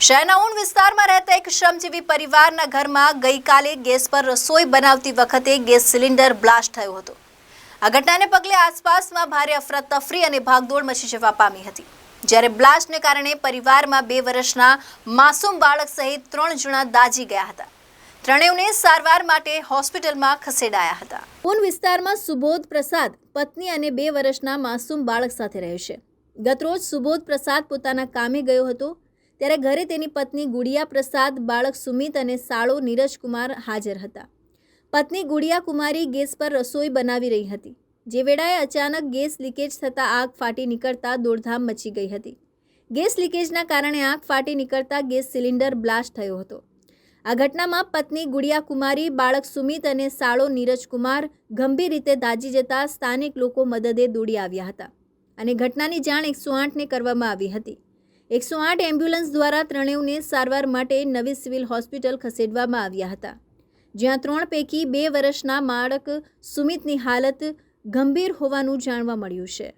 શહેરના ઊન વિસ્તારમાં રહેતા એક શ્રમજીવી પરિવારના ઘરમાં ગઈકાલે ગેસ પર રસોઈ બનાવતી વખતે ગેસ સિલિન્ડર બ્લાસ્ટ થયો હતો. આ ઘટનાને પગલે આસપાસમાં ભારે અફરાતફરી અને ભાગદોડ મચી જવા પામી હતી. જ્યારે બ્લાસ્ટને કારણે પરિવારમાં બે વર્ષના માસૂમ બાળક સહિત ત્રણ જણા દાઝી ગયા હતા. ત્રણેયને સારવાર માટે હોસ્પિટલમાં ખસેડાયા હતા. ઊન વિસ્તારમાં સુબોધ પ્રસાદ પત્ની અને બે વર્ષના માસૂમ બાળક સાથે રહે છે. ગતરોજ સુબોધ પ્રસાદ પોતાના કામે ગયો હતો ત્યારે ઘરે તેની પત્ની ગુડિયા પ્રસાદ બાળક સુમિત અને સાળો નીરજ કુમાર હાજર હતા. પત્ની ગુડિયા કુમારી ગેસ પર રસોઈ બનાવી રહી હતી. જે વેળાએ અચાનક ગેસ લીકેજ થતાં આગ ફાટી નીકળતા દોડધામ મચી ગઈ હતી. ગેસ લીકેજના કારણે આગ ફાટી નીકળતા ગેસ સિલિન્ડર બ્લાસ્ટ થયો હતો. આ ઘટનામાં પત્ની ગુડિયા કુમારી બાળક સુમિત અને સાળો નીરજ કુમાર ગંભીર રીતે દાઝી જતા સ્થાનિક લોકો મદદે દોડી આવ્યા હતા. અને ઘટનાની જાણ એકસો આઠને કરવામાં આવી હતી. એકસો આઠ એમ્બ્યુલન્સ દ્વારા ત્રણેયને સારવાર માટે નવી સિવિલ હોસ્પિટલ ખસેડવામાં આવ્યા હતા. જ્યાં ત્રણ પૈકી બે વર્ષના બાળક સુમિતની હાલત ગંભીર હોવાનું જાણવા મળ્યું છે.